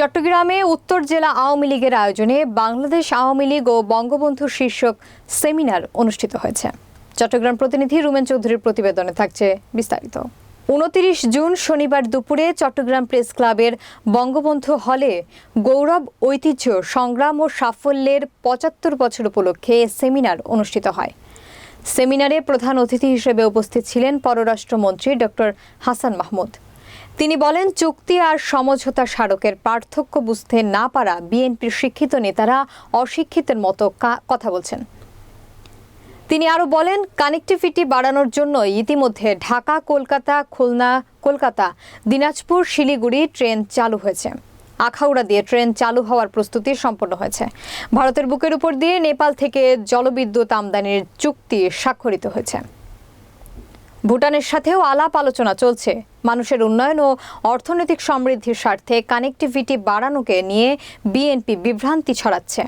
চট্টগ্রামে উত্তর জেলা আওয়ামী লীগের আয়োজনে বাংলাদেশ আওয়ামী লীগ ও বঙ্গবন্ধু শীর্ষক সেমিনার অনুষ্ঠিত হয়েছে। চট্টগ্রাম প্রতিনিধি রুমেন চৌধুরীর প্রতিবেদনে থাকছে বিস্তারিত। উনতিরিশ জুন শনিবার দুপুরে চট্টগ্রাম প্রেস ক্লাবের বঙ্গবন্ধু হলে গৌরব, ঐতিহ্য, সংগ্রাম ও সাফল্যের পঁচাত্তর বছর উপলক্ষে সেমিনার অনুষ্ঠিত হয়। সেমিনারে প্রধান অতিথি হিসেবে উপস্থিত ছিলেন পররাষ্ট্রমন্ত্রী ডক্টর হাসান মাহমুদ। তিনি বলেন, চুক্তি আর সমঝোতা স্মারকের পার্থক্য বুঝতে না পারা বিএনপির শিক্ষিত নেতারা অশিক্ষিতের মতো কথা বলছেন। তিনি আরও বলেন, কানেক্টিভিটি বাড়ানোর জন্য ইতিমধ্যে ঢাকা, কলকাতা, খুলনা, কলকাতা, দিনাজপুর, শিলিগুড়ি ট্রেন চালু হয়েছে। আখাউড়া দিয়ে ট্রেন চালু হওয়ার প্রস্তুতি সম্পন্ন হয়েছে। ভারতের বুকের উপর দিয়ে নেপাল থেকে জলবিদ্যুৎ আমদানির চুক্তি স্বাক্ষরিত হয়েছে। ভুটানের সাথেও আলাপ আলোচনা চলছে। মানুষের উন্নয়ন ও অর্থনৈতিক সমৃদ্ধির স্বার্থে কানেক্টিভিটি বাড়ানোকে নিয়ে বিএনপি বিভ্রান্তি ছড়াচ্ছে।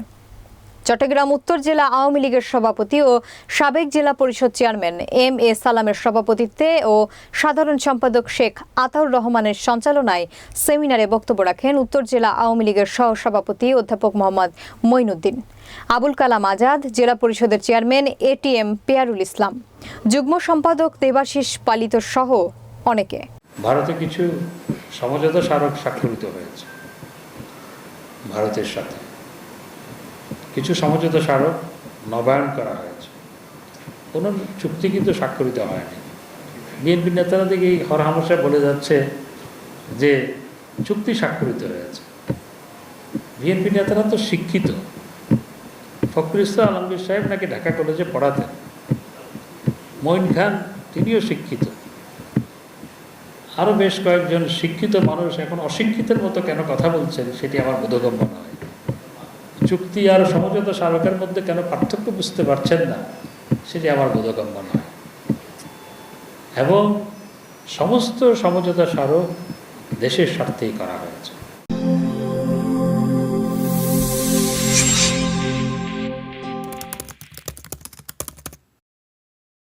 চট্টগ্রাম উত্তর জেলা আওয়ামী লীগের সভাপতি ও সাবেক জেলা পরিষদ চেয়ারম্যান এম এ সালামের সভাপতিত্বে ও সাধারণ সম্পাদক শেখ আতাউর রহমানের সঞ্চালনায় সেমিনারে বক্তব্য রাখেন উত্তর জেলা আওয়ামী লীগের সহসভাপতি অধ্যাপক মোহাম্মদ মঈনুদ্দিন। আবুল কালাম আজাদ, জেলা পরিষদের চেয়ারম্যান এটিএম পেয়ারুল ইসলাম। যুগ্ম সম্পাদক দেবাশিস পালিত সহ অনেকে। ভারতে কিছু সমঝোতা স্মারক স্বাক্ষরিত হয়েছে। ভারতের সাথে। কিছু সমঝোতা স্মারক নবায়ন করা হয়েছে। কোনো চুক্তি কিন্তু স্বাক্ষরিত হয়নি। বিএনপি নেতারা দিকে এই হরহামেশা বলে যাচ্ছে যে চুক্তি স্বাক্ষরিত হয়েছে। বিএনপি নেতারা তো শিক্ষিত। ফখরুল ইসলাম আলমগীর সাহেব নাকি ঢাকা কলেজে পড়াতেন। মঈন খান তিনিও শিক্ষিত। আরও বেশ কয়েকজন শিক্ষিত মানুষ এখন অশিক্ষিতের মতো কেন কথা বলছেন সেটি আমার বোধগম্য নয়। চুক্তি আর সমঝোতা স্মারকের মধ্যে কেন পার্থক্য বুঝতে পারছেন না, সেটি আমার বোধগম্য নয়। এবং সমস্ত সমঝোতা স্মারক দেশের স্বার্থেই করা হয়েছে।